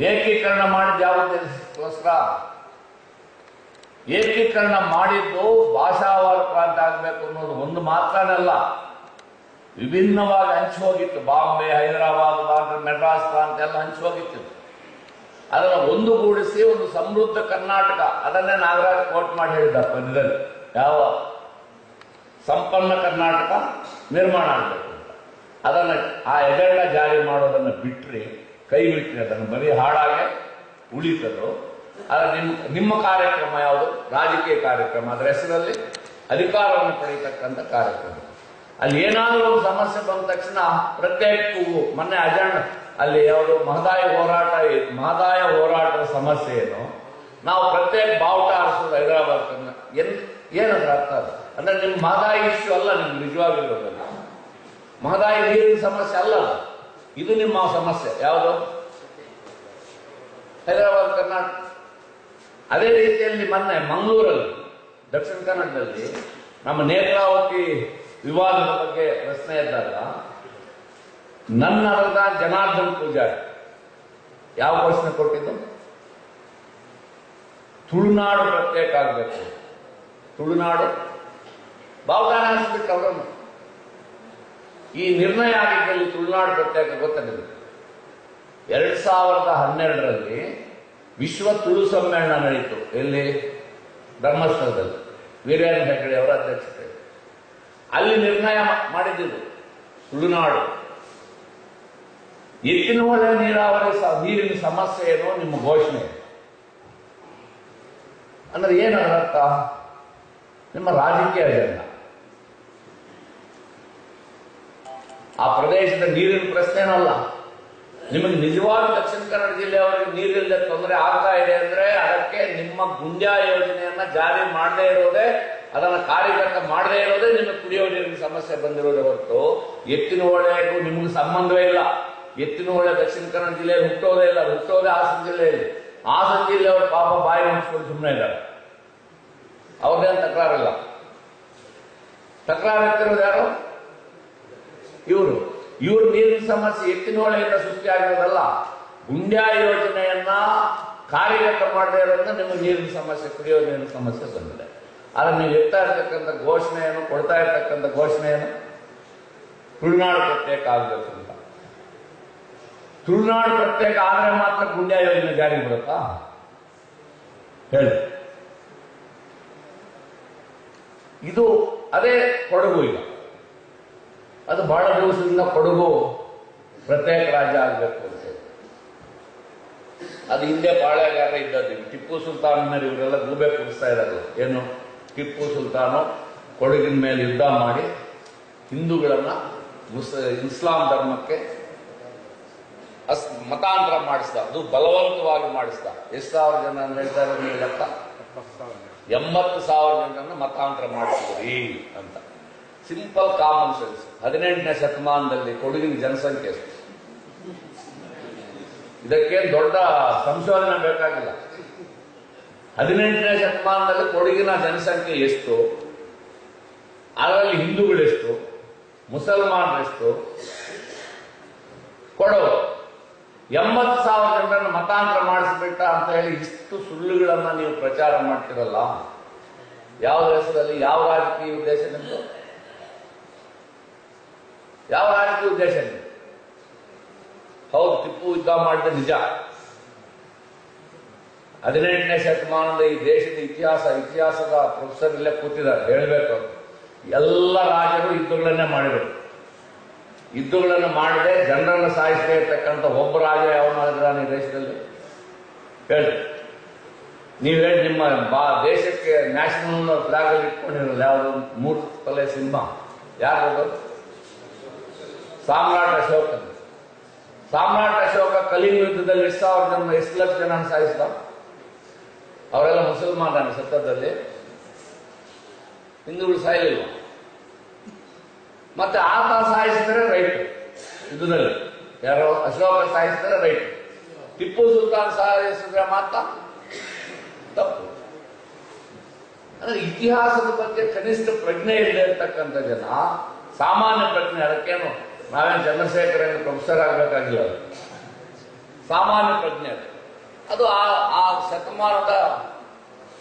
ಏಕೀಕರಣ ಮಾಡಿದ ಯಾವ ಉದ್ದೇಶಕ್ಕೋಸ್ಕರ ಏಕೀಕರಣ ಮಾಡಿದ್ದು ಭಾಷಾವಾರ ಪ್ರಾಂತ ಆಗಬೇಕು ಅನ್ನೋದು ಒಂದು ಮಾತ್ರನಲ್ಲ. ವಿಭಿನ್ನವಾಗಿ ಹಂಚಿ ಹೋಗಿತ್ತು ಬಾಂಬೆ, ಹೈದರಾಬಾದ್, ಬಾಂಬೆ ಮೆಡ್ರಾಸ್ ಪ್ರಾಂತ ಎಲ್ಲ ಹೋಗಿತ್ತು ಅದನ್ನು ಒಂದುಗೂಡಿಸಿ ಒಂದು ಸಮೃದ್ಧ ಕರ್ನಾಟಕ. ಅದನ್ನೇ ನಾಗರಾಜ್ ಕೋಟ್ ಮಾಡಿ ಹೇಳಿದ ಪದ್ಯದಲ್ಲಿ. ಯಾವ? ಸಂಪನ್ನ ಕರ್ನಾಟಕ ನಿರ್ಮಾಣ ಆಗಬೇಕು ಅದನ್ನು ಆ ಎಜೆಂಡ ಜಾರಿ ಮಾಡೋದನ್ನು ಬಿಟ್ರಿ ಕೈ ಬಿಟ್ಟರೆ ಅದನ್ನು ಬರೀ ಹಾಡಾಗೆ ಉಳಿತದು ಆದರೆ ನಿಮ್ಮ ನಿಮ್ಮ ಕಾರ್ಯಕ್ರಮ ಯಾವುದು? ರಾಜಕೀಯ ಕಾರ್ಯಕ್ರಮ. ಅದರ ಹೆಸರಲ್ಲಿ ಅಧಿಕಾರವನ್ನು ಪಡೆಯತಕ್ಕಂಥ ಕಾರ್ಯಕ್ರಮ. ಅಲ್ಲಿ ಏನಾದರೂ ಒಂದು ಸಮಸ್ಯೆ ಬಂದ ತಕ್ಷಣ ಪ್ರತ್ಯೇಕ ಕೂಗು ಮೊನ್ನೆ ಅಜೆಂಡ ಅಲ್ಲಿ ಯಾವುದು ಮಹದಾಯ ಹೋರಾಟ ಮಹದಾಯ ಹೋರಾಟದ ಸಮಸ್ಯೆ ಏನು? ನಾವು ಪ್ರತ್ಯೇಕ ಬಾವುಟ ಆರಿಸೋದು ಹೈದರಾಬಾದ್ ಏನ್, ಏನದ್ರ ಅರ್ಥ ಅದು? ಅಂದ್ರೆ ನಿಮ್ಮ ಮಹದಾಯಿ ಇಶ್ಯೂ ಅಲ್ಲ ನಿಮ್ಗೆ ನಿಜವಾಗಿರೋದಲ್ಲ ಮಹದಾಯಿ ನೀರಿನ ಸಮಸ್ಯೆ ಅಲ್ಲ. ಇದು ನಿಮ್ಮ ಸಮಸ್ಯೆ. ಯಾವುದು? ಹೈದರಾಬಾದ್, ಕರ್ನಾಟಕ. ಅದೇ ರೀತಿಯಲ್ಲಿ ಮೊನ್ನೆ ಮಂಗಳೂರಲ್ಲಿ, ದಕ್ಷಿಣ ಕನ್ನಡದಲ್ಲಿ ನಮ್ಮ ನೇತ್ರಾವತಿ ವಿವಾದದ ಬಗ್ಗೆ ಪ್ರಶ್ನೆ ಇದ್ದಾಗ, ನನ್ನ ಅರ್ಧ ಜನಾರ್ದನ್ ಪೂಜಾರಿ ಯಾವ ಪ್ರಶ್ನೆ ಕೊಟ್ಟಿದ್ದು? ತುಳುನಾಡು ಪ್ರತ್ಯೇಕ ಆಗಬೇಕು. ತುಳುನಾಡು? ಹಾರಿಸ್ಬಿಟ್ಟು ಅವರನ್ನು. ಈ ನಿರ್ಣಯ ಆಗಿದ್ದಲ್ಲಿ ತುಳುನಾಡು ಪ್ರತ್ಯೇಕ ಗೊತ್ತ ಎರಡ್ ಸಾವಿರದ ಹನ್ನೆರಡರಲ್ಲಿ ವಿಶ್ವ ತುಳು ಸಮ್ಮೇಳನ ನಡೆಯಿತು ಎಲ್ಲಿ? ಧರ್ಮಸ್ಥಳದಲ್ಲಿ ವೀರೇಂದ್ರ ಹೆಗಡೆ ಅವರ ಅಧ್ಯಕ್ಷತೆ. ಅಲ್ಲಿ ನಿರ್ಣಯ ಮಾಡಿದ್ದು ತುಳುನಾಡು. ಎತ್ತಿನ ಹೊಳೆ ನೀರಾವರಿ ನೀರಿನ ಸಮಸ್ಯೆ ಏನು ನಿಮ್ಮ ಘೋಷಣೆ. ಅಂದ್ರೆ ಏನರ್ಥ ನಿಮ್ಮ ರಾಜಕೀಯ ಅಜೆಂಡ. ಆ ಪ್ರದೇಶದ ನೀರಿನ ಪ್ರಶ್ನೆನಲ್ಲ ನಿಮಗೆ ನಿಜವಾದ ದಕ್ಷಿಣ ಕನ್ನಡ ಜಿಲ್ಲೆಯವರಿಗೆ ನೀರಿಲ್ಲದೆ ತೊಂದರೆ ಆಗ್ತಾ ಇದೆ ಅಂದ್ರೆ ಅದಕ್ಕೆ ನಿಮ್ಮ ಗುಂಜಾ ಯೋಜನೆಯನ್ನ ಜಾರಿ ಮಾಡದೇ ಇರೋದೇ, ಅದನ್ನ ಕಾರ್ಯಗತ ಮಾಡದೇ ಇರೋದೇ ನಿಮಗೆ ಕುಡಿಯೋ ನೀರಿನ ಸಮಸ್ಯೆ ಬಂದಿರೋದೇ ಹೊರತು. ಎತ್ತಿನ ಹೊಳೆಗೂ ನಿಮಗೆ ಸಂಬಂಧವೇ ಇಲ್ಲ. ಎತ್ತಿನ ಹೊಳೆ ದಕ್ಷಿಣ ಕನ್ನಡ ಜಿಲ್ಲೆಯಲ್ಲಿ ಹುಟ್ಟೋದೇ ಇಲ್ಲ, ಹುಟ್ಟೋದೇ ಹಾಸನ ಜಿಲ್ಲೆಯಲ್ಲಿ. ಹಾಸನ ಜಿಲ್ಲೆಯವರು ಪಾಪ ಬಾಯಿ ಮುಗಿಸ್ಕೊಂಡು ಸುಮ್ಮನೆ ಇದ್ದಾರೆ. ಅವ್ರದ್ದೇನು ತಕರಾರಿಲ್ಲ? ತಕರಾರು ಎತ್ತಿರೋದು ಯಾರು? ಇವರು. ಇವ್ರ ನೀರಿನ ಸಮಸ್ಯೆ ಎತ್ತಿನೋಳೆಯಿಂದ ಸೃಷ್ಟಿಯಾಗಿರೋದಲ್ಲ ಗುಂಡ್ಯಾ ಯೋಜನೆಯನ್ನ ಕಾರ್ಯಗತ ಮಾಡದೇ ಇರೋದ್ರಿಂದ ನಿಮಗೆ ನೀರಿನ ಸಮಸ್ಯೆ, ಕುಡಿಯೋ ನೀರಿನ ಸಮಸ್ಯೆ ಬಂದಿದೆ. ಆದ್ರೆ ನೀವು ಎತ್ತಾ ಇರ್ತಕ್ಕಂಥ ಘೋಷಣೆಯನ್ನು, ಕೊಡ್ತಾ ಇರ್ತಕ್ಕಂಥ ಘೋಷಣೆಯನ್ನು ತುಳುನಾಡು ಪ್ರತ್ಯೇಕ ಆಗಬೇಕು ಅಂತ. ತುಳುನಾಡು ಪ್ರತ್ಯೇಕ ಆದ್ರೆ ಮಾತ್ರ ಗುಂಡ್ಯಾ ಯೋಜನೆ ಜಾರಿಗೆ ಬರುತ್ತಾ? ಹೇಳಿ. ಇದು ಅದೇ ಕೊಡಗು ಈಗ. ಅದು ಬಹಳ ದಿವಸದಿಂದ ಕೊಡಗು ಪ್ರತ್ಯೇಕ ರಾಜ್ಯ ಆಗಬೇಕು ಅಂತ. ಅದು ಹಿಂದೆ ಬಾಳೆಗಾರ ಇದ್ದದ್ದು ಟಿಪ್ಪು ಸುಲ್ತಾನ್ ಇವರೆಲ್ಲ ಗೂಬೆ ಕುಡಿಸ್ತಾ ಇರೋದು. ಏನು? ಟಿಪ್ಪು ಸುಲ್ತಾನು ಕೊಡಗಿನ ಮೇಲೆ ಯುದ್ಧ ಮಾಡಿ ಹಿಂದೂಗಳನ್ನ ಮುಸ್, ಇಸ್ಲಾಂ ಧರ್ಮಕ್ಕೆ ಅಸ್, ಮತಾಂತರ ಮಾಡಿಸ್ದ. ಅದು ಬಲವಂತವಾಗಿ ಮಾಡಿಸ್ದ. ಎಷ್ಟು ಸಾವಿರ ಜನ ಹೇಳ್ತಾರೆ ಎಂಬತ್ತು ಸಾವಿರ ಜನರನ್ನು ಮತಾಂತರ ಮಾಡಿಸ್ತೀರಿ ಅಂತ. ಸಿಂಪಲ್ ಕಾಮನ್ ಸೆನ್ಸ್ ಹದಿನೆಂಟನೇ ಶತಮಾನದಲ್ಲಿ ಕೊಡಗಿನ ಜನಸಂಖ್ಯೆ ಇದಕ್ಕೇನು ದೊಡ್ಡ ಸಂಶೋಧನೆ ಬೇಕಾಗಿಲ್ಲ. ಹದಿನೆಂಟನೇ ಶತಮಾನದಲ್ಲಿ ಕೊಡಗಿನ ಜನಸಂಖ್ಯೆ ಎಷ್ಟು? ಅದರಲ್ಲಿ ಹಿಂದೂಗಳೆಷ್ಟು? ಮುಸಲ್ಮಾನರೆಷ್ಟು? ಕೊಡೋ ಎಂಬತ್ತು ಸಾವಿರ ಜನರನ್ನು ಮತಾಂತರ ಮಾಡಿಸ್ಬಿಟ್ಟ ಅಂತ ಹೇಳಿ ಇಷ್ಟು ಸುಳ್ಳುಗಳನ್ನ ನೀವು ಪ್ರಚಾರ ಮಾಡ್ತಿರಲ್ಲ? ಯಾವ ದೇಶದಲ್ಲಿ, ಯಾವ ರಾಜಕೀಯ ಉದ್ದೇಶ ನಿಮ್ದು? ಯಾವ ರಾಜಕೀಯ ಉದ್ದೇಶ ಹೌದು, ಟಿಪ್ಪು ಯುದ್ಧ ಮಾಡಿದ ನಿಜ. ಹದಿನೆಂಟನೇ ಶತಮಾನದ ಈ ದೇಶದ ಇತಿಹಾಸ, ಇತಿಹಾಸದ ಪ್ರೊಫೆಸರ್ ಇಲ್ಲೇ ಕೂತಿದ್ದಾರೆ, ಹೇಳಬೇಕು ಎಲ್ಲ ರಾಜರು ಯುದ್ಧಗಳನ್ನೇ ಮಾಡಿದರು. ಯುದ್ಧಗಳನ್ನು ಮಾಡದೆ ಜನರನ್ನು ಸಾಯಿಸದೇ ಇರ್ತಕ್ಕಂಥ ಒಬ್ಬ ರಾಜ ಯಾವನಾಗಿದ್ದಾನೆ ಈ ದೇಶದಲ್ಲಿ? ಹೇಳಿ ನೀವು ಹೇಳಿ ನಿಮ್ಮ ಬಾ, ದೇಶಕ್ಕೆ ನ್ಯಾಷನಲ್ ಫ್ಲಾಗ್ ಅಲ್ಲಿ ಇಟ್ಕೊಂಡಿರಲ್ಲ ಯಾವುದು? ಮೂರು ತಲೆ ಸಿಂಹ ಯಾರು ಸಾಮ್ರಾಟ್ ಅಶೋಕ. ಸಾಮ್ರಾಟ್ ಅಶೋಕ ಕಲಿಂಗ ಯುದ್ಧದಲ್ಲಿ ಎಷ್ಟು ಸಾವಿರ ಜನ ಎಷ್ಟು ಲಕ್ಷ ಜನ ಸಾಯಿಸಿದ ಅವರೆಲ್ಲ ಮುಸಲ್ಮಾನ ಸತ್ತದಲ್ಲಿ ಹಿಂದೂಗಳು ಸಾಯಲಿಲ್ಲ ಮತ್ತೆ ಆತ ಸಾಯಿಸಿದ್ರೆ ರೈಟ್. ಯುದ್ಧದಲ್ಲಿ. ಯಾರೋ ಅಶೋಕ ಸಾಯಿಸಿದ್ರೆ ರೈಟ್. ಟಿಪ್ಪು ಸುಲ್ತಾನ್ ಸಾಯಿಸಿದ್ರೆ ಮಾತ್ರ ತಪ್ಪು. ಅಂದ್ರೆ ಇತಿಹಾಸದ ಬಗ್ಗೆ ಕನಿಷ್ಠ ಪ್ರಜ್ಞೆ ಇಲ್ಲದೆ ಇರ್ತಕ್ಕಂಥ ಜನ ಸಾಮಾನ್ಯ ಪ್ರಜ್ಞೆ ಅದಕ್ಕೇನು? ನಾವೇನು ಚಂದ್ರಶೇಖರ ಪ್ರೊಫೆಸರ್ ಆಗಬೇಕಾಗಿಲ್ಲ. ಸಾಮಾನ್ಯ ಪ್ರಜ್ಞೆ ಅದು. ಆ ಆ ಶತಮಾನದ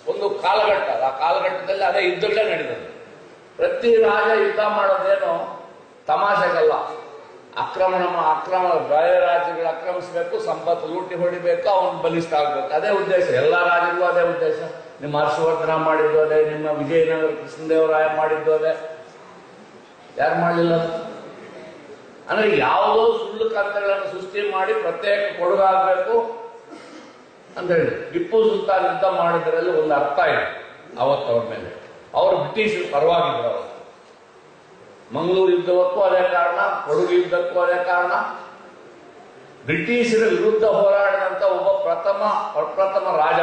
ಒಂದು ಕಾಲಘಟ್ಟ ಆ ಕಾಲಘಟ್ಟದಲ್ಲಿ ಅದೇ ಯುದ್ಧಗಳೇ ನಡೆದದ್ದು. ಪ್ರತಿ ರಾಜ ಯುದ್ಧ ಮಾಡೋದೇನು ತಮಾಷೆಗಲ್ಲ. ಆಕ್ರಮಣ ಮಾ- ಅಕ್ರಮ ಬೇರೆ ರಾಜ್ಯಗಳು ಆಕ್ರಮಿಸಬೇಕು, ಸಂಪತ್ತು ಲೂಟಿ ಹೊಡಿಬೇಕು, ಅವನು ಬಲಿಷ್ಠ ಆಗ್ಬೇಕು. ಅದೇ ಉದ್ದೇಶ. ಎಲ್ಲ ರಾಜ್ಯಗಳು ಅದೇ ಉದ್ದೇಶ. ನಿಮ್ಮ ಹರ್ಷವರ್ಧನ ಮಾಡಿದ್ದು ಅದೇ, ನಿಮ್ಮ ವಿಜಯನಗರ ಕೃಷ್ಣದೇವರಾಯ ಮಾಡಿದ್ದು ಅದೇ. ಯಾರು ಮಾಡಲಿಲ್ಲ ಅಂದ್ರೆ ಯಾವುದೋ ಸುಳ್ಳು ಕಂತೆಗಳನ್ನು ಸೃಷ್ಟಿ ಮಾಡಿ ಪ್ರತ್ಯೇಕ ಕೊಡುಗಾಗಬೇಕು ಅಂತ ಹೇಳಿ. ಟಿಪ್ಪು ಸುಲ್ತಾನ್ ಯುದ್ಧ ಮಾಡಿದ್ರಲ್ಲಿ ಒಂದು ಅರ್ಥ ಇದೆ ಅವತ್ತು ಅವ್ರ ಮೇಲೆ. ಅವರು ಬ್ರಿಟಿಷರು ಪರವಾಗಿದ್ರು ಅವರು ಮಂಗಳೂರು ಯುದ್ಧವಕ್ಕೂ ಅದೇ ಕಾರಣ, ಕೊಡಗು ಯುದ್ಧಕ್ಕೂ ಅದೇ ಕಾರಣ. ಬ್ರಿಟಿಷರ ವಿರುದ್ಧ ಹೋರಾಡಿದಂತ ಒಬ್ಬ ಪ್ರಥಮ ಪ್ರಪ್ರಥಮ ರಾಜ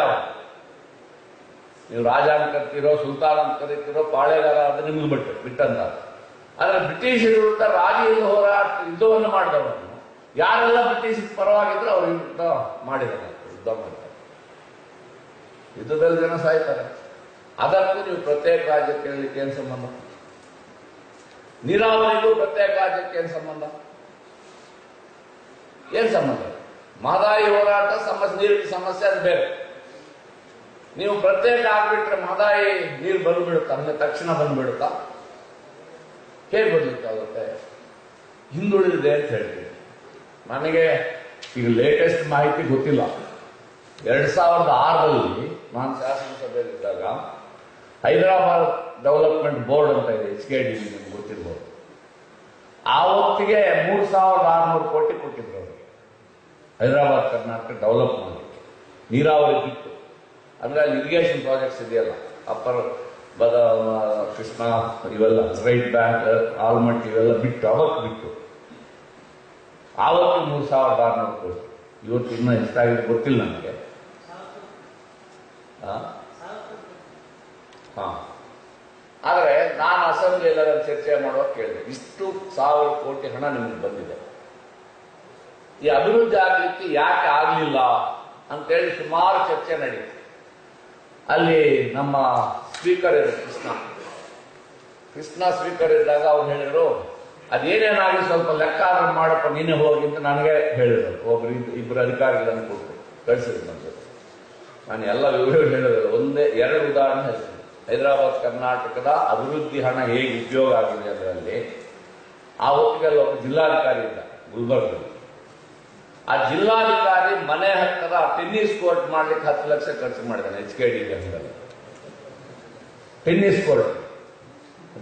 ನೀವು ರಾಜ ಅಂತ ಕರಿತೀರೋ, ಸುಲ್ತಾನ್ ಅಂತ ಕರಿತೀರೋ, ಪಾಳೆಗಾರ ಅಂತ ನಿಮ್ಗೆ ಬಿಟ್ಟು ಬಿಟ್ಟಂತ ಆದ್ರೆ ಬ್ರಿಟಿಷರ ವಿರುದ್ಧ ರಾಜಿಯಿಂದ ಹೋರಾಟ ಯುದ್ಧವನ್ನು ಮಾಡಿದವರು. ಯಾರೆಲ್ಲ ಬ್ರಿಟಿಷ್ ಪರವಾಗಿದ್ರು ಅವರು ಯುದ್ಧ ಮಾಡಿದ್ದಾರೆ. ಯುದ್ಧ ಮಾಡಿದ್ದಾರೆ. ಯುದ್ಧದಲ್ಲಿ ಜನ ಸಾಯ್ತಾರೆ. ಅದಕ್ಕೂ ನೀವು ಪ್ರತ್ಯೇಕ ರಾಜ್ಯಕ್ಕೆ ಏನ್ ಸಂಬಂಧ? ನೀರಾವರಿಗೂ ಪ್ರತ್ಯೇಕ ರಾಜ್ಯಕ್ಕೆ ಏನು ಸಂಬಂಧ? ಏನ್ ಸಂಬಂಧ? ಮಹದಾಯಿ ಹೋರಾಟ ಸಮಸ್ಯೆ ನೀರಿನ ಸಮಸ್ಯೆ ಅದು ಬೇರೆ. ನೀವು ಪ್ರತ್ಯೇಕ ಆಗ್ಬಿಟ್ರೆ ಮಾದಾಯಿ ನೀರು ಬಂದ್ಬಿಡುತ್ತಾ? ಅಂದ್ರೆ ತಕ್ಷಣ ಬಂದ್ಬಿಡುತ್ತಾ? ಹೇಗೆ ಬರ್ಲಿಕ್ಕಾಗುತ್ತೆ ಹಿಂದುಳಿದಿದೆ ಅಂತ ಹೇಳ್ತೀವಿ ನನಗೆ ಈಗ ಲೇಟೆಸ್ಟ್ ಮಾಹಿತಿ ಗೊತ್ತಿಲ್ಲ. ಎರಡ್ ಸಾವಿರದ ಆರರಲ್ಲಿ ನಾನು ಶಾಸನಸಭೆಯಲ್ಲಿದ್ದಾಗ ಹೈದರಾಬಾದ್ ಡೆವಲಪ್ಮೆಂಟ್ ಬೋರ್ಡ್ ಅಂತ ಇದೆ ಎಚ್ ಕೆ ಡಿ ನಿಮ್ಗೆ ಗೊತ್ತಿರ್ಬೋದು. ಆ ಹೊತ್ತಿಗೆ ಮೂರು ಸಾವಿರದ ಆರುನೂರು ಕೋಟಿ ಕೊಟ್ಟಿದ್ರು ಅವರಿಗೆ ಹೈದರಾಬಾದ್ ಕರ್ನಾಟಕ ಡೆವಲಪ್ ಮಾಡಲಿಕ್ಕೆ ನೀರಾವರಿ ಬಿಟ್ಟು. ಅಂದ್ರೆ ಅಲ್ಲಿ ಇರಿಗೇಷನ್ ಪ್ರಾಜೆಕ್ಟ್ಸ್ ಇದೆಯಲ್ಲ ಅಪ್ಪರ್ ಬದ ಕೃಷ್ಣ ಇವೆಲ್ಲ ರೈಟ್ ಬ್ಯಾಂಕ್ ಆಲ್ಮಟ್ ಇವೆಲ್ಲ ಬಿಟ್ಟು, ಅವತ್ತು ಬಿಟ್ಟು. ಆವತ್ತು ಮೂರು ಸಾವಿರದ ಆರುನೂರು ಕೋಟಿ ಇವತ್ತು ಇನ್ನೂ ಎಷ್ಟಾಗಿದೆ ಗೊತ್ತಿಲ್ಲ ನನಗೆ ಹಾ. ಆದರೆ ನಾನು ಅಸೆಂಬ್ಲಿಯಲ್ಲಿ ಎಲ್ಲರನ್ನು ಚರ್ಚೆ ಮಾಡುವಾಗ ಕೇಳಿದೆ. ಇಷ್ಟು ಸಾವಿರ ಕೋಟಿ ಹಣ ನಿಮಗೆ ಬಂದಿದೆ. ಈ ಅಭಿವೃದ್ಧಿ ಆಗಲಿಕ್ಕೆ ಯಾಕೆ ಆಗಲಿಲ್ಲ ಅಂತೇಳಿ ಸುಮಾರು ಚರ್ಚೆ ನಡೀತು. ಅಲ್ಲಿ ನಮ್ಮ ಸ್ಪೀಕರ್ ಇದ್ರು ಕೃಷ್ಣ. ಕೃಷ್ಣ ಸ್ವೀಕಾರ ಇದ್ದಾಗ ಅವ್ರು ಹೇಳಿದ್ರು ಅದೇನೇನಾಗಿ ಸ್ವಲ್ಪ ಲೆಕ್ಕ ಮಾಡಪ್ಪ, ನೀನೇ ಹೋಗಿ ಅಂತ ನನಗೆ ಹೇಳಿದ್ರು. ಒಬ್ರು ಇಬ್ಬರು ಅಧಿಕಾರಿಗಳನ್ನು ಕೊಟ್ಟು ಕಳಿಸಿದ್ರು ಜೊತೆ. ನಾನು ಎಲ್ಲ ವಿವರ ಹೇಳಿದ್ರು. ಒಂದೇ, ಎರಡು ಉದಾಹರಣೆ ಹೇಳಿದ್ರು ಹೈದರಾಬಾದ್, ಕರ್ನಾಟಕದ ಅಭಿವೃದ್ಧಿ ಹಣ ಹೇಗೆ ಉಪಯೋಗ ಆಗಿದೆ ಅದರಲ್ಲಿ ಆ ಹೊತ್ತಿಗೆಲ್ಲ ಒಬ್ಬ ಜಿಲ್ಲಾಧಿಕಾರಿ ಇದ್ದ, ಗುಲ್ಬರ್ಗದಲ್ಲಿ. ಆ ಜಿಲ್ಲಾಧಿಕಾರಿ ಮನೆ ಹತ್ತಿರ ಟೆನ್ನಿಸ್ ಕೋರ್ಟ್ ಮಾಡ್ಲಿಕ್ಕೆ ಹತ್ತು ಲಕ್ಷ ಖರ್ಚು ಮಾಡಿದ್ದಾನೆ ಎಚ್ ಕೆ ಡಿ ಬ್ಯಾಂಕಲ್ಲಿ ಟೆನ್ನಿಸ್ ಕೋರ್ಟ್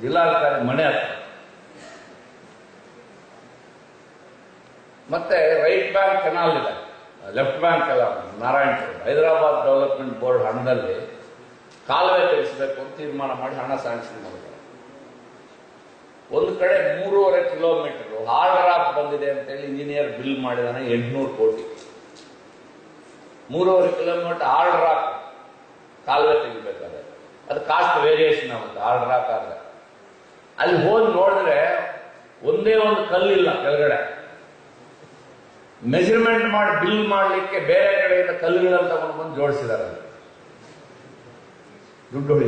ಜಿಲ್ಲಾಧಿಕಾರಿ ಮನೆ ಹತ್ರ. ಮತ್ತೆ ರೈಟ್ ಬ್ಯಾಂಕ್ ಕೆನಾಲ್ ಇದೆ. ಲೆಫ್ಟ್ ಬ್ಯಾಂಕ್ ಎಲ್ಲ ನಾರಾಯಣಪುರ ಹೈದರಾಬಾದ್ ಡೆವಲಪ್ಮೆಂಟ್ ಬೋರ್ಡ್ ಹಣದಲ್ಲಿ ಕಾಲುವೆ ತೆಗೆಸಬೇಕು ಅಂತ ತೀರ್ಮಾನ ಮಾಡಿ ಹಣ ಸ್ಯಾಂಕ್ಷನ್ ಮಾಡಿದ್ದಾರೆ. ಒಂದು ಕಡೆ ಮೂರುವರೆ ಕಿಲೋಮೀಟರ್ ಹಾರ್ಡ್ ರಾಕ್ ಬಂದಿದೆ ಅಂತೇಳಿ ಇಂಜಿನಿಯರ್ ಬಿಲ್ ಮಾಡಿದಾನೆ ಎಂಟುನೂರು ಕೋಟಿ. ಮೂರುವರೆ ಕಿಲೋಮೀಟರ್ ಹಾರ್ಡ್ ರಾಕ್ ಕಾಲುವೆ ತೆಗಿಬೇಕಾದ್ರೆ. ಅದು ಕಾಸ್ಟ್ ವೇರಿಯೇಷನ್ ಆಗುತ್ತೆ ಆರ್ಡರ್ ಆಕಾರದ ಅಲ್ಲಿ ಹೋಗಿ ನೋಡಿದ್ರೆ ಒಂದೇ ಒಂದು ಕಲ್ಲಿಲ್ಲ ಕೆಳಗಡೆ. ಮೆಜರ್ಮೆಂಟ್ ಮಾಡಿ ಬಿಲ್ ಮಾಡಲಿಕ್ಕೆ ಬೇರೆ ಕಡೆಯಿಂದ ಕಲ್ಲುಗಳನ್ನು ತಗೊಂಡು ಬಂದು ಜೋಡಿಸಿದ್ದಾರೆ. ದುಡ್ಡು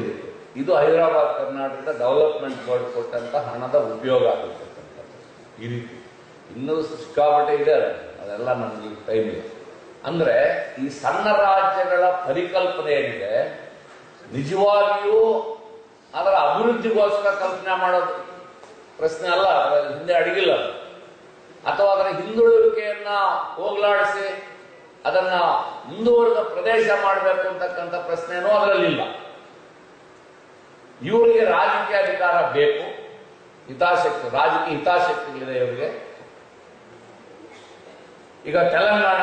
ಇದು ಹೈದರಾಬಾದ್, ಕರ್ನಾಟಕದ ಡೆವಲಪ್ಮೆಂಟ್ ಬೋರ್ಡ್ ಕೊಟ್ಟಂತ ಹಣದ ಉಪಯೋಗ ಆಗಿರ್ತಕ್ಕಂಥದ್ದು. ಈ ರೀತಿ. ಇನ್ನೂ ಸಿಕ್ಕಾಪಟ್ಟೆ ಇದೆ ಅದು. ಅದೆಲ್ಲ ನಮ್ಗೆ ಟೈಮ್ ಇಲ್ಲ. ಅಂದ್ರೆ ಈ ಸಣ್ಣ ರಾಜ್ಯಗಳ ಪರಿಕಲ್ಪನೆ ಏನಿದೆ ನಿಜವಾಗಿಯೂ ಅದರ ಅಭಿವೃದ್ಧಿಗೋಸ್ಕರ ಕಲ್ಪನೆ ಮಾಡೋದು ಪ್ರಶ್ನೆ ಅಲ್ಲ ಹಿಂದೆ ಅಡಗಿಲ್ಲ. ಅಥವಾ ಅದರ ಹಿಂದುಳಿಕೆಯನ್ನ ಹೋಗಲಾಡಿಸಿ ಅದನ್ನ ಮುಂದುವರೆದ ಪ್ರದೇಶ ಮಾಡಬೇಕು ಅಂತಕ್ಕಂಥ ಪ್ರಶ್ನೆನೂ ಅದರಲ್ಲಿಲ್ಲ. ಇವರಿಗೆ ರಾಜಕೀಯ ಅಧಿಕಾರ ಬೇಕು, ಹಿತಾಸಕ್ತಿ, ರಾಜಕೀಯ ಹಿತಾಸಕ್ತಿಗಳಿದೆ ಇವರಿಗೆ. ಈಗ ತೆಲಂಗಾಣ